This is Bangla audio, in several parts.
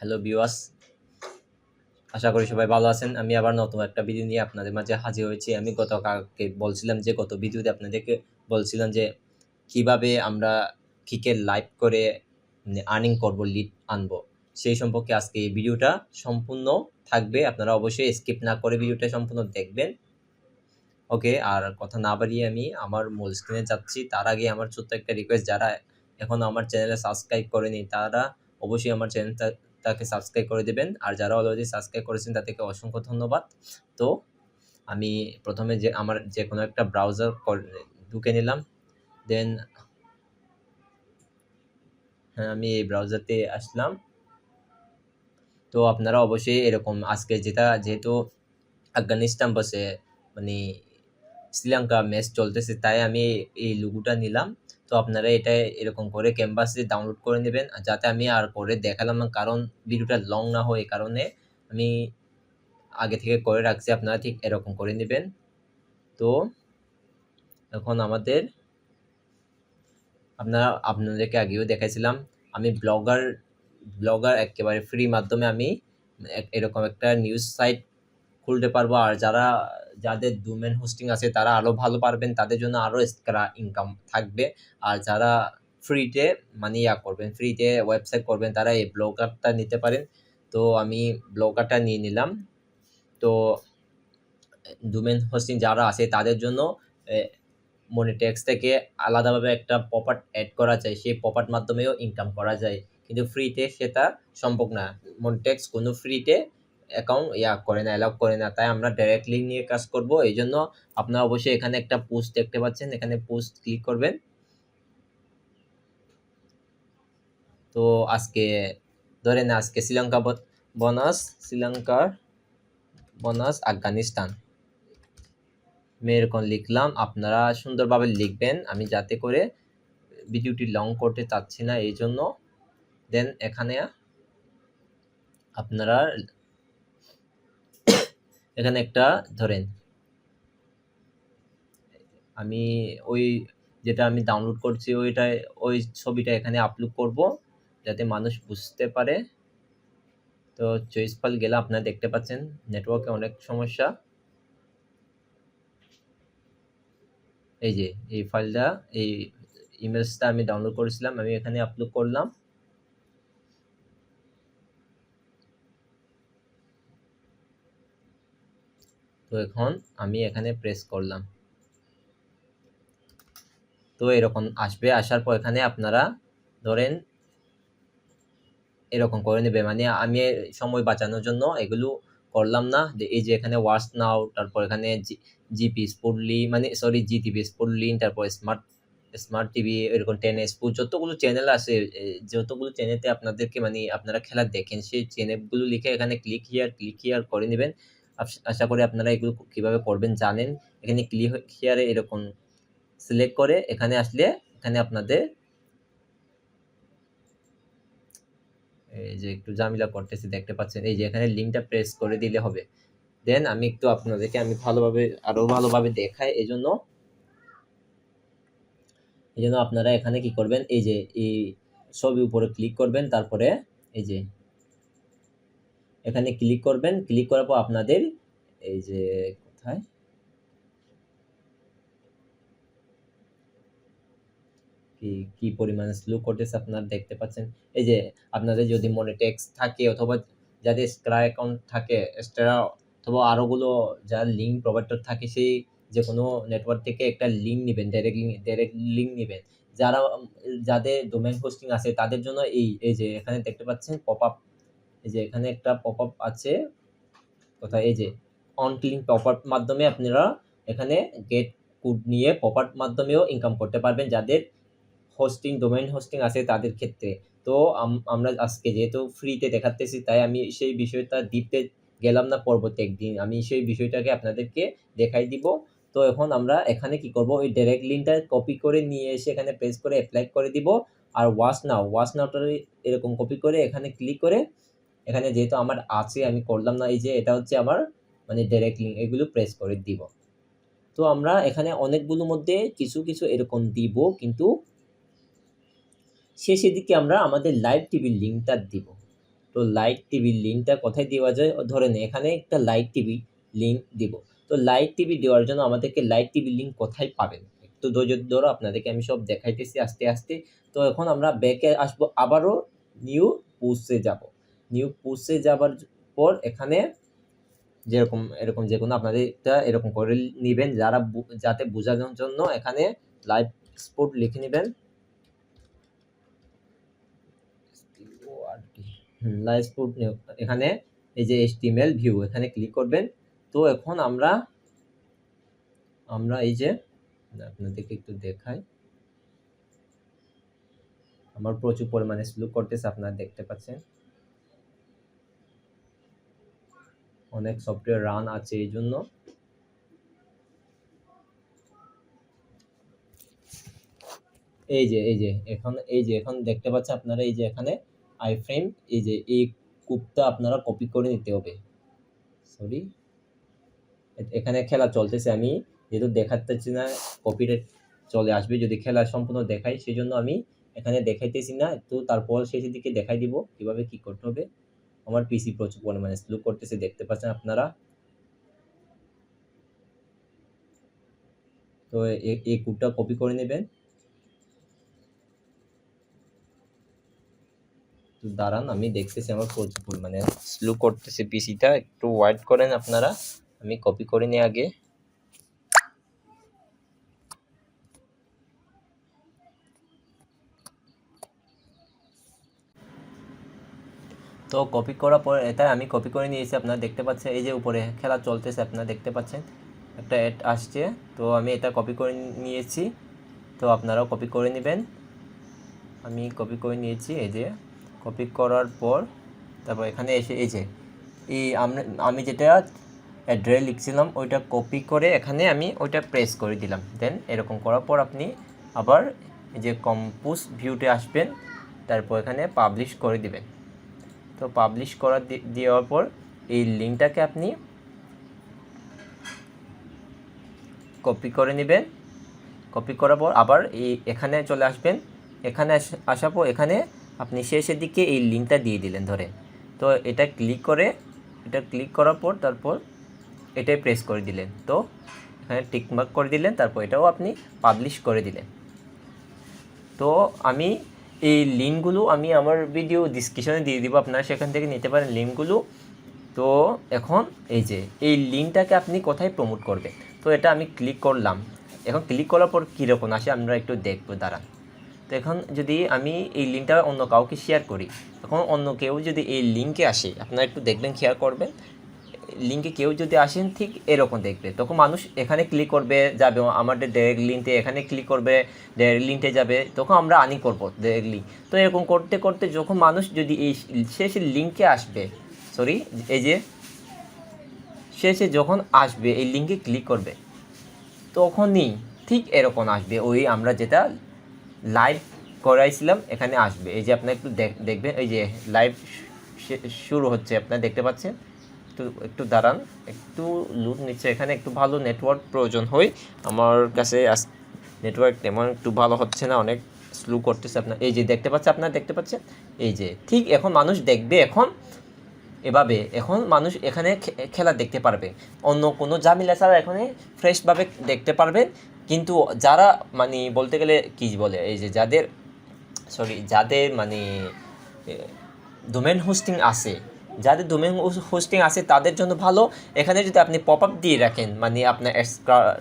হ্যালো বিওয়াস আশা করি সবাই ভালো আছেন। আমি আবার নতুন একটা ভিডিও নিয়ে আপনাদের মাঝে হাজির হয়েছি। আমি গতকালকে বলছিলাম যে, গত ভিডিওতে আপনাদেরকে বলছিলাম যে, কীভাবে আমরা কিকে লাইভ করে আর্নিং করব লিড আনব। সেই সম্পর্কে আজকে এই ভিডিওটা সম্পূর্ণ থাকবে। আপনারা অবশ্যই স্কিপ না করে ভিডিওটা সম্পূর্ণ দেখবেন। ওকে আর কথা না বাড়িয়ে আমি আমার মূল স্ক্রিনে যাচ্ছি। তার আগে আমার ছোট্ট একটা রিকোয়েস্ট যারা এখনও আমার চ্যানেলে সাবস্ক্রাইব করেনি, তারা অবশ্যই আমার চ্যানেলটা তাকে সাবস্ক্রাইব করে দেবেন। আর যারা অলরেডি সাবস্ক্রাইব করেছেন, তাদেরকে অসংখ্য ধন্যবাদ। তো, আমি প্রথমে যে আমার যে কোনো একটা ব্রাউজার ঢুকে নিলাম। দেন হ্যাঁ আমি এই ব্রাউজারতে আসলাম। তো আপনারা অবশ্যই এরকম আজকে যেটা, যেহেতু আফগানিস্তান বসে মানে শ্রীলঙ্কা ম্যাচ চলতেছে, তাই আমি এই লুগুটা নিলাম। তো আপনারা এটা এরকম করে ক্যানভাসে ডাউনলোড করে নেবেন। যাতে আমি আর করে দেখালাম না, কারণ ভিডিওটা লং না হয় এই কারণে আমি আগে থেকে করে রাখছি, আপনারা ঠিক এরকম করে নেবেন। তো এখন আমাদের আপনারা, আপনাদেরকে আগেও দেখাইছিলাম, আমি ব্লগার ব্লগার একেবারে ফ্রি মাধ্যমে আমি এরকম একটা নিউজ সাইট খুলতে পারব। আর যারা যাদের ডোমেন হোস্টিং আছে, তারা আরও ভালো পারবেন। তাদের জন্য আরও এক্সট্রা ইনকাম থাকবে। আর যারা ফ্রিতে মানে ইয়া করবেন ফ্রিতে ওয়েবসাইট করবেন, তারা এই ব্লগারটা নিতে পারেন। তো আমি ব্লগারটা নিয়ে নিলাম। তো ডোমেন হোস্টিং যারা আছে, তাদের জন্য মনে ট্যাক্স থেকে আলাদাভাবে একটা পপার অ্যাড করা যায়। সেই পপার মাধ্যমেও ইনকাম করা যায়। কিন্তু ফ্রিতে সেটা সম্ভব না। মনটেক্স কোনো ফ্রিতে অ্যাকাউন্ট ইয়া করে না অ্যালাউ করে না, তাই আমরা ডাইরেক্টলি নিয়ে কাজ করব। এই জন্য আপনারা অবশ্যই এখানে একটা পোস্ট দেখতে পাচ্ছেন, এখানে পোস্ট ক্লিক করবেন। তো আজকে ধরেন আজকে শ্রীলঙ্কা বনাস, শ্রীলঙ্কার বনাস, আফগানিস্তান। আমি এরকম লিখলাম, আপনারা সুন্দরভাবে লিখবেন, আমি যাতে করে ভিডিওটি লং করতে চাচ্ছি না, এই জন্য। দেন এখানে আপনারা এখানে একটা, ধরেন, আমি ওই যেটা আমি ডাউনলোড করছি, ওইটা, ওই ছবিটা এখানে আপলোড করব, যাতে মানুষ বুঝতে পারে। তো চয়েস ফাইল গেলে আপনারা দেখতে পাচ্ছেন নেটওয়ার্কে অনেক সমস্যা। এই যে, এই ফাইলটা এই ইমেজটা আমি ডাউনলোড করেছিলাম, আমি এখানে আপলোড করলাম। তো এখন আমি এখানে প্রেস করলাম। তো এরকম আসবে, আসার পর এখানে আপনারা ধরেন এরকম করে নেবে। মানে আমি সময় বাঁচানোর জন্য এগুলো করলাম না। যে এই যে এখানে ওয়াচ নাও তারপর এখানে জিপি স্পুডলি মানে সরি জি টিভি স্পুডলিন তারপর স্মার্ট স্মার্ট টিভি এরকম টেন স্পুড যতগুলো চ্যানেল আছে যতগুলো চ্যানেলতে আপনাদেরকে মানে আপনারা খেলা দেখেন, সেই চ্যানেলগুলো লিখে এখানে ক্লিক হিয়ার ক্লিক হিয়ার করে নেবেন। আশা করি আপনারা এগুলো কীভাবে করবেন জানেন। এখানে ক্লিক হিয়ারে এরকম সিলেক্ট করে এখানে আসলে এখানে আপনাদের এই যে একটু জামিলা করতেছি, দেখতে পাচ্ছেন। এই যে এখানে লিঙ্কটা প্রেস করে দিলে হবে। দেন আমি একটু আপনাদেরকে আমি ভালোভাবে, আরও ভালোভাবে দেখাই। এই জন্য এই জন্য আপনারা এখানে কি করবেন? এই যে এই ছবি উপরে ক্লিক করবেন, তারপরে এই যে এখানে ক্লিক করবেন। ক্লিক করার পর আপনাদের এই যে কোথায়? কি কি পরিমাণে স্লো করতেছে আপনারা দেখতে পাচ্ছেন? এই যে আপনাদের যদি মনে ট্যাক্স থাকে অথবা যাদের এক্সট্রা অ্যাকাউন্ট থাকে এক্সট্রা অথবা আরোগুলো যার লিঙ্ক প্রোভাইডার থাকে, সেই যে কোনো নেটওয়ার্ক থেকে একটা লিঙ্ক নেবেন ডাইরেক্ট লিঙ্ক ডাইরেক্ট লিঙ্ক নেবেন। যারা, যাদের ডোমেন হোস্টিং আছে, তাদের জন্য এই এই যে এখানে দেখতে পাচ্ছেন পপ আপ এই যে এখানে একটা পপ আপ আছে। কোথায় এই যে অন ক্লিং পপ আপ মাধ্যমে আপনারা এখানে গেট কোড নিয়ে পপ আপ মাধ্যমেও ইনকাম করতে পারবেন যাদের হোস্টিং ডোমেইন হোস্টিং আছে তাদের ক্ষেত্রে। তো আমরা আজকে যেহেতু ফ্রিতে দেখাতেছি, তাই আমি সেই বিষয়টা দিতে গেলাম না পরবর্তী একদিন। আমি সেই বিষয়টাকে আপনাদেরকে দেখাই দিব। তো এখন আমরা এখানে কি করব? ওই ডাইরেক্ট লিঙ্কটা কপি করে নিয়ে এসে এখানে প্রেস করে অ্যাপ্লাই করে দিব। আর ওয়াচ নাও ওয়াচ নাওটা এরকম কপি করে এখানে ক্লিক করে এখানে যেহেতু আমার আছে, আমি করলাম না, এই যে এটা হচ্ছে আমার মানে ডাইরেক্ট লিঙ্ক এগুলো প্রেস করে দিব। তো আমরা এখানে অনেকগুলোর মধ্যে কিছু কিছু এরকম দিব, কিন্তু শেষের দিকে আমরা আমাদের লাইভ টিভির লিঙ্কটা দিব। তো লাইট টিভির লিঙ্কটা কোথায় দেওয়া যায়? ধরেন এখানে একটা লাইট টিভি লিঙ্ক দিব। তো লাইট টিভি দেওয়ার জন্য আমাদেরকে লাইট টিভি লিঙ্ক কোথায় পাবেন? একটু ধৈর্য ধরো, আপনাদেরকে আমি সব দেখাইতেছি আস্তে আস্তে। তো এখন আমরা ব্যাকে আসব, আবারও নিউ পোস্টে যাব। নিউ পোস্টে যাবার পর এখানে যেরকম, এরকম যে কোনো আপনাদের এরকম করে নেবেন, যারা যাতে বোঝানোর জন্য এখানে লাইভ স্পোর্ট লিখে নেবেন। লাইভ স্পোর্ট এখানে এই যে এসটিএমএল ভিউ এখানে ক্লিক করবেন। তো এখন আমরা আমরা এই যে, আপনাদেরকে একটু দেখাই। আমার প্রচুর পরিমাণে স্লো করতেছে, আপনারা দেখতে পাচ্ছেন। অনেক সফটওয়্যার রান আছে এই জন্য। এই যে এই যে, এখন, এই যে, এখন দেখতে পাচ্ছেন আপনারা, এই যে এখানে আই ফ্রেম এই যে, এই কূপটা আপনারা কপি করে নিতে হবে। সরি এখানে খেলা চলতেছে, আমি যেহেতু দেখাতেছি না কপিরাইট চলে আসবে, যদি খেলা সম্পূর্ণ দেখাই সেই জন্য আমি এখানে দেখাইতেছি না, তো তারপর শেষের দিকে দেখাই দিব, কীভাবে কি করতে হবে। আমার পিসি প্রচুর পরিমাণে স্লো করতেছে, দেখতে পাচ্ছেন আপনারা। তো এই কোডটা কপি করে নেবেন। তো দাঁড়ান, আমি দেখতেছি আমার প্রচুর পরিমাণে স্লো করতেছে পিসিটা একটু ওয়েট করেন আপনারা। আমি কপি করে নিই আগে। তো কপি করার পর এটা আমি কপি করে নিয়েছি, আপনারা দেখতে পাচ্ছেন, এই যে উপরে খেলা চলতেছে, আপনারা দেখতে পাচ্ছেন, একটা অ্যাড আসছে, তো আমি এটা কপি করে নিয়েছি, তো আপনারাও কপি করে নেবেন। আমি কপি করে নিয়েছি, এই যে কপি করার পর, তারপর এখানে এসে, এই যে, এই আমি যেটা অ্যাড্রেস লিখছিলাম, ওইটা কপি করে এখানে আমি ওইটা প্রেস করে দিলাম। দেন এরকম করার পর আপনি আবার এই যে কম্পোজ ভিউতে আসবেন, তারপর এখানে পাবলিশ করে দিবেন। তো পাবলিশ করার দেওয়ার পর এই লিঙ্কটাকে আপনি কপি করে নেবেন। কপি করার পর আবার এই এখানে চলে আসবেন। এখানে আস- আসার পর এখানে আপনি শেষের দিকে এই লিঙ্কটা দিয়ে দিলেন ধরে তো এটা ক্লিক করে, এটা ক্লিক করার পর তারপর এটাই প্রেস করে দিলেন। তো এখানে টিকমার্ক করে দিলেন, তারপর এটাও আপনি পাবলিশ করে দিলেন। তো আমি এই লিঙ্কগুলো আমি আমার ভিডিও ডিসক্রিপশনে দিয়ে দিব, আপনারা সেখান থেকে নিতে পারেন লিঙ্কগুলো। তো এখন এই যে, এই লিঙ্কটাকে আপনি কোথায় প্রমোট করবেন? তো এটা আমি ক্লিক করলাম। এখন ক্লিক করার পর কীরকম আসে আমরা একটু দেখব, দাঁড়ান। তো এখন যদি আমি এই লিঙ্কটা অন্য কাউকে শেয়ার করি এখন অন্য কেউ যদি এই লিঙ্কে আসে, আপনারা একটু দেখবেন শেয়ার করবেন। লিঙ্কে কেউ যদি আসেন, ঠিক এরকম দেখবে। তখন মানুষ এখানে ক্লিক করবে, যাবে আমাদের ডাইরেক্ট লিঙ্কে এখানে ক্লিক করবে ডাইরেক্ট লিঙ্কে যাবে, তখন আমরা আনি করব ডাইরেক্ট লিঙ্ক তো এরকম করতে করতে যখন মানুষ যদি এই শেষে লিঙ্কে আসবে সরি এই যে শেষে যখন আসবে, এই লিঙ্কে ক্লিক করবে, তখনই ঠিক এরকম আসবে। ওই আমরা যেটা লাইভ করাইছিলাম, এখানে আসবে। এই যে আপনার একটু দেখ- দেখবেন, এই যে লাইভ শুরু হচ্ছে, আপনারা দেখতে পাচ্ছেন? একটু একটু দাঁড়ান, একটু লুট নিচ্ছে এখানে একটু ভালো নেটওয়ার্ক প্রয়োজন হয়। আমার কাছে নেটওয়ার্ক তেমন একটু ভালো হচ্ছে না, অনেক স্লো করতেছে আপনার। এই যে দেখতে পাচ্ছে আপনারা, দেখতে পাচ্ছেন? এই যে, ঠিক এখন মানুষ দেখবে এখন, এভাবে এখন মানুষ এখানে খেলা দেখতে পারবে। অন্য কোনো ঝামেলা ছাড়া এখানে ফ্রেশভাবে দেখতে পারবেন কিন্তু যারা মানে বলতে গেলে কী বলে, এই যে যাদের সরি যাদের মানে ডোমেন হোস্টিং আছে যাদের ডোমেন হোস্টিং আছে, তাদের জন্য ভালো। এখানে যদি আপনি পপ আপ দিয়ে রাখেন মানে আপনার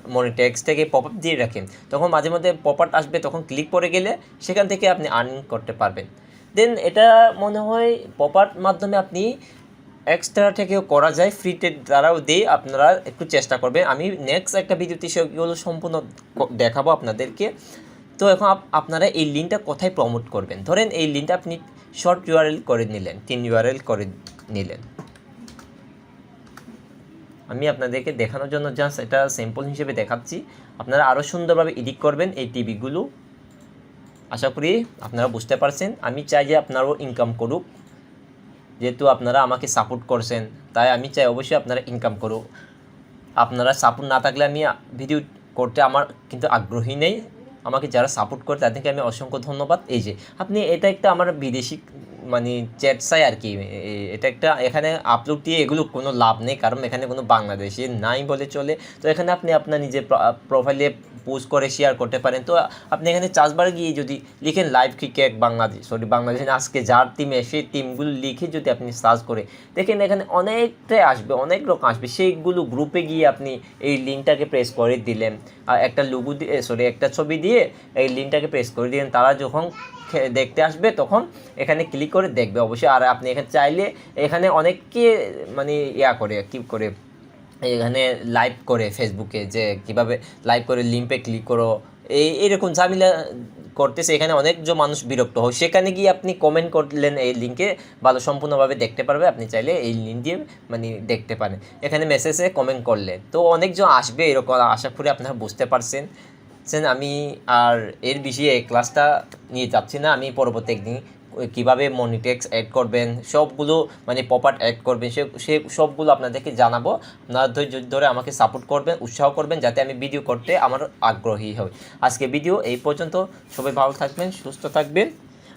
মনে টেক্সট থেকে পপ আপ দিয়ে রাখেন, তখন মাঝে মধ্যে পপ আপ আসবে, তখন ক্লিক করে গেলে সেখান থেকে আপনি আর্নিং করতে পারবেন। দেন এটা মনে হয় পপ আপ মাধ্যমে আপনি এক্সট্রা থেকেও করা যায় ফ্রিতে দ্বারাও দিই আপনারা একটু চেষ্টা করবেন। আমি নেক্সট একটা ভিডিওতে সেগুলো সম্পূর্ণ দেখাবো আপনাদেরকে। তো এখন আপ- আপনারা এই লিঙ্কটা কোথায় প্রমোট করবেন? ধরেন এই লিঙ্কটা আপনি শর্ট ইউআরএল করে নিলেন, তিন ইউআরএল করে নিলেন। আমি আপনাদেরকে দেখানোর জন্য জাস্ট এটা স্যাম্পল হিসেবে দেখাচ্ছি। আপনারা আরও সুন্দরভাবে এডিট করবেন এই টিভিগুলো আশা করি আপনারা বুঝতে পারছেন। আমি চাই যে আপনারাও ইনকাম করুক। যেহেতু আপনারা আমাকে সাপোর্ট করছেন, তাই আমি চাই অবশ্যই আপনারা ইনকাম করুক। আপনারা সাপোর্ট না থাকলে আমি ভিডিও করতে আমার কিন্তু আগ্রহী নেই। আমাকে যারা সাপোর্ট করে তাদেরকে আমি অসংখ্য ধন্যবাদ। এই যে, আপনি এটা একটা আমার বিদেশি মানে চ্যাট আর কি এটা একটা এখানে আপলোড দিয়ে এগুলো কোনো লাভ নেই, কারণ এখানে কোনো বাংলাদেশি নাই বলে চলে। তো এখানে আপনি আপনার নিজের প্রোফাইলে পোস্ট করে শেয়ার করতে পারেন। তো আপনি এখানে চাষবার গিয়ে যদি লিখেন live cricket Bangladesh sorry Bangladesh আজকে যার টিমে সেই টিমগুলো লিখে যদি আপনি সার্চ করে, দেখেন এখানে অনেকটাই আসবে, অনেক রকম আসবে। সেইগুলো গ্রুপে গিয়ে আপনি এই লিঙ্কটাকে প্রেস করে দিলেন। আর একটা লুগু দিয়ে সরি একটা ছবি দিয়ে এই লিঙ্কটাকে প্রেস করে দিলেন। তারা যখন দেখতে আসবে, তখন এখানে ক্লিক করে দেখবে, অবশ্যই। আর আপনি এখানে চাইলে এখানে অনেককে মানে ইয়া করে, কি করে, এখানে লাইভ করে ফেসবুকে যে কীভাবে লাইভ করে লিঙ্কে ক্লিক করো। এই, এরকম ঝামেলা করতেছে, এখানে অনেক অনেকজন মানুষ বিরক্ত হয়। সেখানে গিয়ে আপনি কমেন্ট করলেন এই লিঙ্কে ভালো সম্পূর্ণভাবে দেখতে পারবে। আপনি চাইলে এই লিঙ্ক দিয়ে মানে দেখতে পারেন। এখানে মেসেজে কমেন্ট করলে। তো অনেকজন আসবে এরকম, আশা করি আপনারা বুঝতে পারছেন। আমি আর এর বিষয়ে ক্লাসটা নিয়ে যাচ্ছি না, আমি পরবর্তী একদিন কীভাবে মনিটেক্স অ্যাড করবেন, সবগুলো মানে পপার অ্যাড করবেন, সে সে সবগুলো আপনাদেরকে জানাব। আপনারা ধৈর্য ধরে আমাকে সাপোর্ট করবেন, উৎসাহ করবেন যাতে আমি ভিডিও করতে আমার আগ্রহী হই। আজকে ভিডিও এই পর্যন্ত। সবাই ভালো থাকবেন, সুস্থ থাকবেন।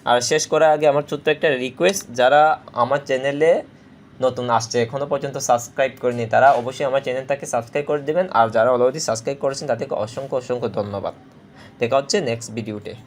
আর শেষ করার আগে আমার ছোট্ট একটা রিকোয়েস্ট যারা আমার চ্যানেলে নতুন আসছে এখনও পর্যন্ত সাবস্ক্রাইব করেনি, তারা অবশ্যই আমার চ্যানেলটাকে সাবস্ক্রাইব করে দেবেন। আর যারা অলরেডি সাবস্ক্রাইব করেছেন, তাদেরকে অসংখ্য অসংখ্য ধন্যবাদ। দেখা হচ্ছে নেক্সট ভিডিওতে